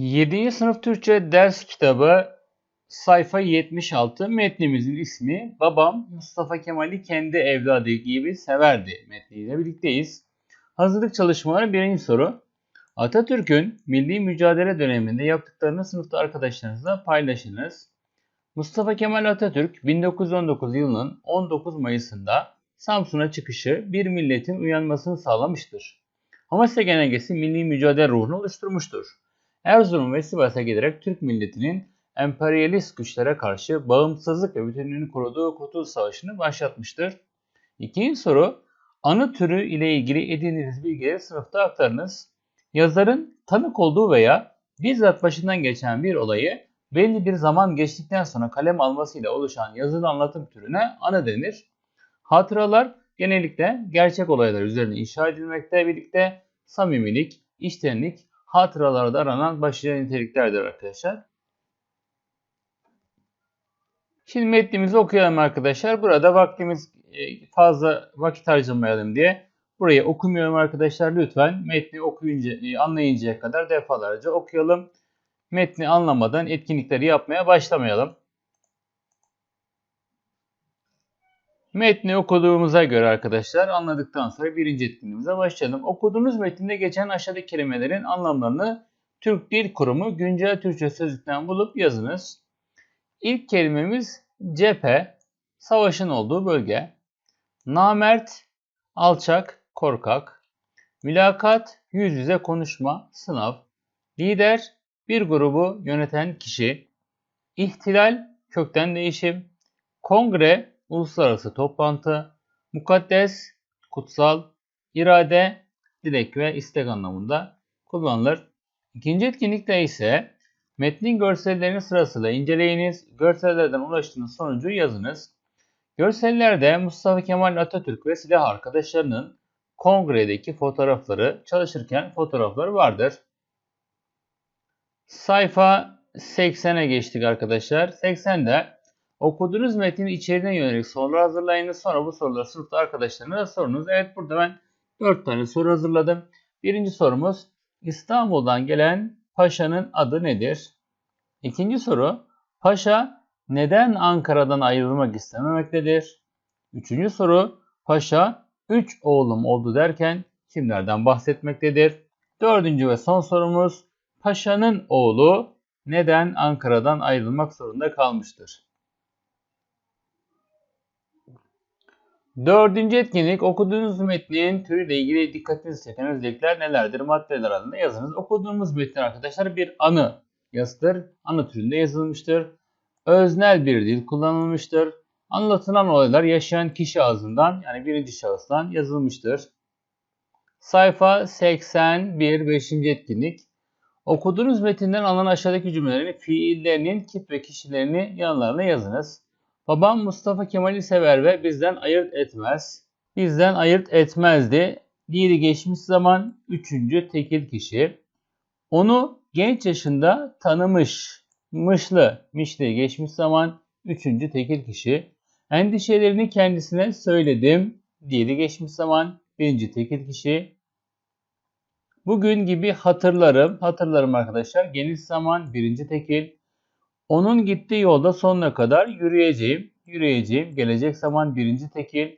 7. sınıf Türkçe ders kitabı sayfa 76 metnimizin ismi Babam Mustafa Kemal'i kendi evladı gibi severdi metniyle birlikteyiz. Hazırlık çalışmaları birinci soru. Atatürk'ün milli mücadele döneminde yaptıklarını sınıfta arkadaşlarınızla paylaşınız. Mustafa Kemal Atatürk 1919 yılının 19 Mayıs'ında Samsun'a çıkışı bir milletin uyanmasını sağlamıştır. Amasya Genelgesi milli mücadele ruhunu oluşturmuştur. Erzurum ve Sivas'a giderek Türk milletinin emperyalist güçlere karşı bağımsızlık ve bütünlüğünü koruduğu Kurtuluş Savaşı'nı başlatmıştır. İkinci soru, anı türü ile ilgili edindiğiniz bilgileri sınıfta aktarınız. Yazarın tanık olduğu veya bizzat başından geçen bir olayı belli bir zaman geçtikten sonra kalem almasıyla oluşan yazılı anlatım türüne anı denir. Hatıralar genellikle gerçek olaylar üzerine inşa edilmekte birlikte samimilik, içtenlik, hatıralarda aranan başlıca niteliklerdir arkadaşlar. Şimdi metnimizi okuyalım arkadaşlar. Burada vaktimiz e, fazla vakit harcamayalım diye burayı okumuyorum arkadaşlar. Lütfen metni okuyunca, e, anlayıncaya kadar defalarca okuyalım. Metni anlamadan etkinlikleri yapmaya başlamayalım. Metni okuduğumuza göre arkadaşlar anladıktan sonra birinci etkinliğimize başlayalım. Okuduğunuz metinde geçen aşağıdaki kelimelerin anlamlarını Türk Dil Kurumu güncel Türkçe sözlükten bulup yazınız. İlk kelimemiz cephe, savaşın olduğu bölge. Namert, alçak, korkak. Mülakat, yüz yüze konuşma, sınav. Lider, bir grubu yöneten kişi. İhtilal, kökten değişim. Kongre, uluslararası toplantı. Mukaddes, kutsal. irade, dilek ve istek anlamında kullanılır. İkinci etkinlikte ise metnin görsellerini sırasıyla inceleyiniz. Görsellerden ulaştığınız sonucu yazınız. Görsellerde Mustafa Kemal Atatürk ve silah arkadaşlarının kongredeki fotoğrafları, çalışırken fotoğrafları vardır. Sayfa 80'e geçtik arkadaşlar. 80'de okuduğunuz metnin içeriğine yönelik sorular hazırlayınız. Sonra bu soruları sınıfta arkadaşlarına sorunuz. Evet burada ben 4 tane soru hazırladım. Birinci sorumuz İstanbul'dan gelen paşanın adı nedir? İkinci soru paşa neden Ankara'dan ayrılmak istememektedir? Üçüncü soru paşa 3 oğlum oldu derken kimlerden bahsetmektedir? Dördüncü ve son sorumuz paşanın oğlu neden Ankara'dan ayrılmak zorunda kalmıştır? Dördüncü etkinlik okuduğunuz metnin türüyle ilgili dikkatinizi çeken özellikler nelerdir? Maddeler adında yazınız. Okuduğumuz metin arkadaşlar bir anı yazıdır. Anı türünde yazılmıştır. Öznel bir dil kullanılmıştır. Anlatılan olaylar yaşayan kişi ağzından yani birinci şahıstan yazılmıştır. Sayfa 81 5. etkinlik. Okuduğunuz metinden alınan aşağıdaki cümlelerin fiillerinin kip ve kişilerini yanlarına yazınız. Babam Mustafa Kemal'i sever ve bizden ayırt etmez. Bizden ayırt etmezdi. Diğeri geçmiş zaman üçüncü tekil kişi. Onu genç yaşında tanımış. Mışlı, mişli geçmiş zaman üçüncü tekil kişi. Endişelerini kendisine söyledim. Diğeri geçmiş zaman birinci tekil kişi. Bugün gibi hatırlarım. Hatırlarım arkadaşlar. Geniş zaman birinci tekil. Onun gittiği yolda sonuna kadar yürüyeceğim. Yürüyeceğim. Gelecek zaman birinci tekil.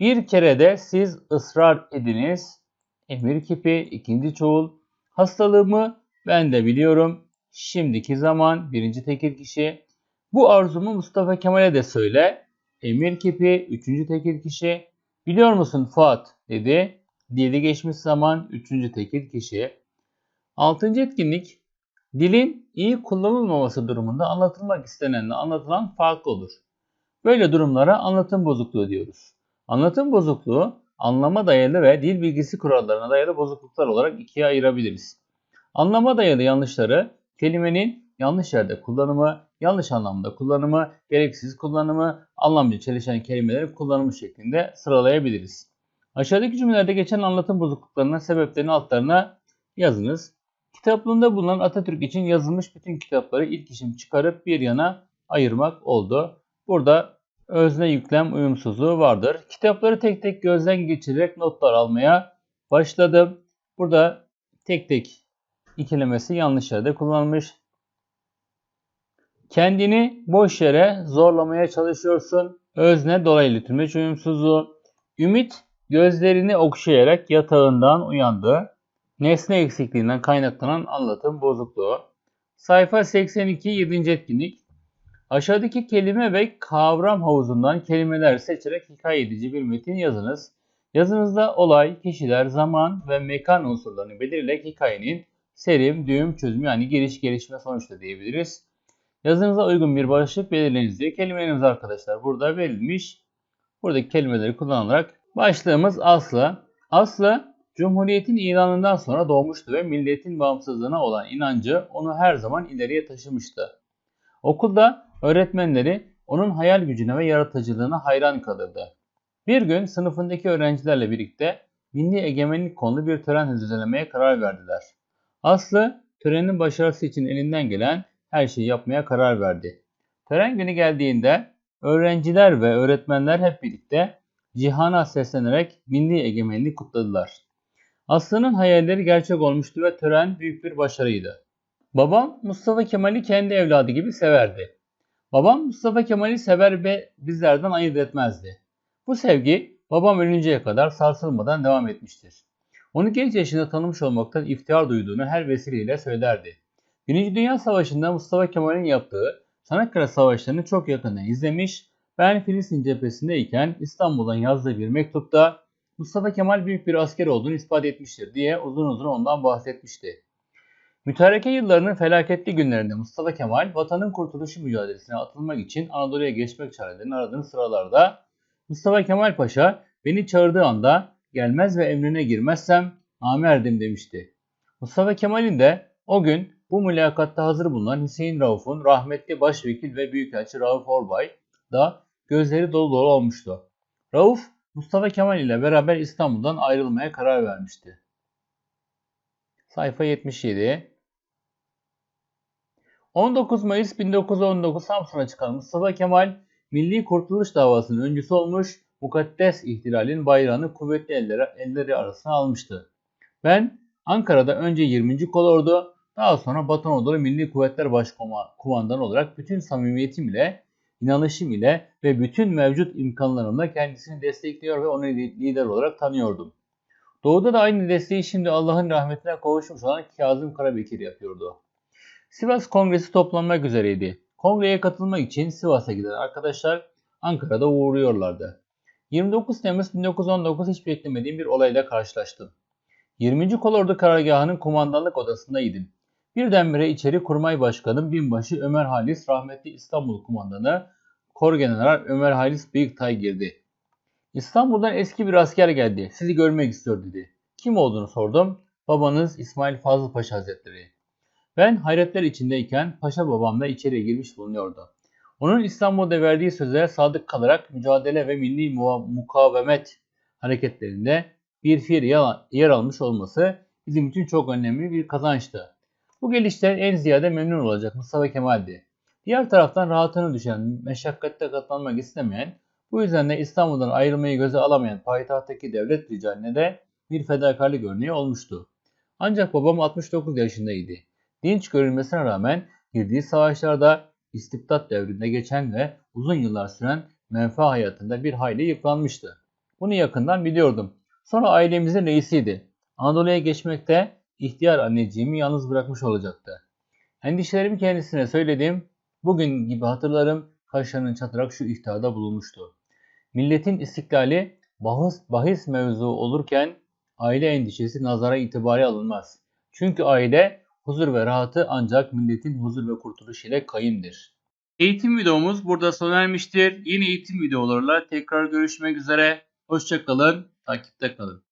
Bir kere de siz ısrar ediniz. Emir kipi ikinci çoğul. Hastalığımı ben de biliyorum. Şimdiki zaman birinci tekil kişi. Bu arzumu Mustafa Kemal'e de söyle. Emir kipi üçüncü tekil kişi. Biliyor musun Fuat dedi. Dili geçmiş zaman üçüncü tekil kişi. Altıncı etkinlik Dilin iyi kullanılmaması durumunda anlatılmak istenenle anlatılan farklı olur. Böyle durumlara anlatım bozukluğu diyoruz. Anlatım bozukluğu anlama dayalı ve dil bilgisi kurallarına dayalı bozukluklar olarak ikiye ayırabiliriz. Anlama dayalı yanlışları kelimenin yanlış yerde kullanımı, yanlış anlamda kullanımı, gereksiz kullanımı, anlamcı çelişen kelimelerin kullanımı şeklinde sıralayabiliriz. Aşağıdaki cümlelerde geçen anlatım bozukluklarının sebeplerini altlarına yazınız. Kitaplığında bulunan Atatürk için yazılmış bütün kitapları ilk işim çıkarıp bir yana ayırmak oldu. Burada özne yüklem uyumsuzluğu vardır. Kitapları tek tek gözden geçirerek notlar almaya başladım. Burada tek tek ikilemesi yanlış yerde kullanılmış. Kendini boş yere zorlamaya çalışıyorsun. Özne dolaylı tümleç uyumsuzluğu. Ümit gözlerini okşayarak yatağından uyandı. Nesne eksikliğinden kaynaklanan anlatım bozukluğu. Sayfa 82 7. etkinlik. Aşağıdaki kelime ve kavram havuzundan kelimeler seçerek hikaye edici bir metin yazınız. Yazınızda olay, kişiler, zaman ve mekan unsurlarını belirleyerek hikayenin serim, düğüm, çözüm yani giriş, gelişme, sonuçta diyebiliriz. Yazınıza uygun bir başlık belirleyiniz diye kelimelerimiz arkadaşlar burada verilmiş. Buradaki kelimeleri kullanarak başlığımız Aslı. Aslı Cumhuriyetin ilanından sonra doğmuştu ve milletin bağımsızlığına olan inancı onu her zaman ileriye taşımıştı. Okulda öğretmenleri onun hayal gücüne ve yaratıcılığına hayran kalırdı. Bir gün sınıfındaki öğrencilerle birlikte milli egemenlik konulu bir tören düzenlemeye karar verdiler. Aslı törenin başarısı için elinden gelen her şeyi yapmaya karar verdi. Tören günü geldiğinde öğrenciler ve öğretmenler hep birlikte cihana seslenerek milli egemenliği kutladılar. Aslı'nın hayalleri gerçek olmuştu ve tören büyük bir başarıydı. Babam Mustafa Kemal'i kendi evladı gibi severdi. Babam Mustafa Kemal'i sever ve bizlerden ayırt etmezdi. Bu sevgi babam ölünceye kadar sarsılmadan devam etmiştir. Onu genç yaşında tanımış olmaktan iftihar duyduğunu her vesileyle söylerdi. Birinci Dünya Savaşı'nda Mustafa Kemal'in yaptığı Çanakkale Savaşları'nı çok yakından izlemiş, ben Filistin cephesindeyken İstanbul'dan yazdığı bir mektupta Mustafa Kemal büyük bir asker olduğunu ispat etmiştir diye uzun uzun ondan bahsetmişti. Mütareke yıllarının felaketli günlerinde Mustafa Kemal vatanın kurtuluşu mücadelesine atılmak için Anadolu'ya geçmek çarelerini aradığın sıralarda Mustafa Kemal Paşa beni çağırdığı anda gelmez ve emrine girmezsem namerdim demişti. Mustafa Kemal'in de o gün bu mülakatta hazır bulunan Hüseyin Rauf'un rahmetli başvekil ve büyükelçi Rauf Orbay da gözleri dolu dolu olmuştu. Rauf, Mustafa Kemal ile beraber İstanbul'dan ayrılmaya karar vermişti. Sayfa 77 19 Mayıs 1919 Samsun'a çıkan Mustafa Kemal, Milli Kurtuluş Davası'nın öncüsü olmuş, mukaddes ihtilalin bayrağını kuvvetli elleri, elleri arasına almıştı. Ben Ankara'da önce 20. Kolordu, daha sonra Batı Anadolu Milli Kuvvetler Başkumandanı olarak bütün samimiyetim ile, inanışım ile ve bütün mevcut imkanlarımla kendisini destekliyor ve onu lider olarak tanıyordum. Doğuda da aynı desteği şimdi Allah'ın rahmetine kavuşmuş olan Kazım Karabekir yapıyordu. Sivas Kongresi toplanmak üzereydi. Kongreye katılmak için Sivas'a giden arkadaşlar Ankara'da uğruyorlardı. 29 Temmuz 1919 hiç beklemediğim bir olayla karşılaştım. 20. Kolordu Karargahı'nın kumandanlık odasındaydım. Birdenbire içeri Kurmay Başkanı Binbaşı Ömer Halis rahmetli İstanbul Kumandanı Korgeneral Ömer Halis Bıyıktay girdi. İstanbul'dan eski bir asker geldi. Sizi görmek istiyor dedi. Kim olduğunu sordum. Babanız İsmail Fazıl Paşa Hazretleri. Ben hayretler içindeyken paşa babam da içeriye girmiş bulunuyordu. Onun İstanbul'da verdiği sözlere sadık kalarak mücadele ve milli mukavemet hareketlerinde bir fiil yer almış olması bizim için çok önemli bir kazançtı. Bu gelişten en ziyade memnun olacak Mustafa Kemal'di. Diğer taraftan rahatını düşen, meşakkatte katlanmak istemeyen, bu yüzden de İstanbul'dan ayrılmayı göze alamayan payitahttaki devlet ricaline de bir fedakarlık örneği olmuştu. Ancak babam 69 yaşındaydı. Dinç görülmesine rağmen girdiği savaşlarda istibdat devrinde geçen ve uzun yıllar süren menfa hayatında bir hayli yıpranmıştı. Bunu yakından biliyordum. Sonra ailemizin reisiydi. Anadolu'ya geçmekte ihtiyar anneciğimi yalnız bırakmış olacaktı. Endişelerimi kendisine söyledim. Bugün gibi hatırlarım kaşlarının çatırak şu ihtarda bulunmuştu. Milletin istiklali bahis, bahis mevzu olurken aile endişesi nazara itibari alınmaz. Çünkü aile huzur ve rahatı ancak milletin huzur ve kurtuluşu ile kayımdır. Eğitim videomuz burada sona ermiştir. Yeni eğitim videolarla tekrar görüşmek üzere. Hoşçakalın, takipte kalın.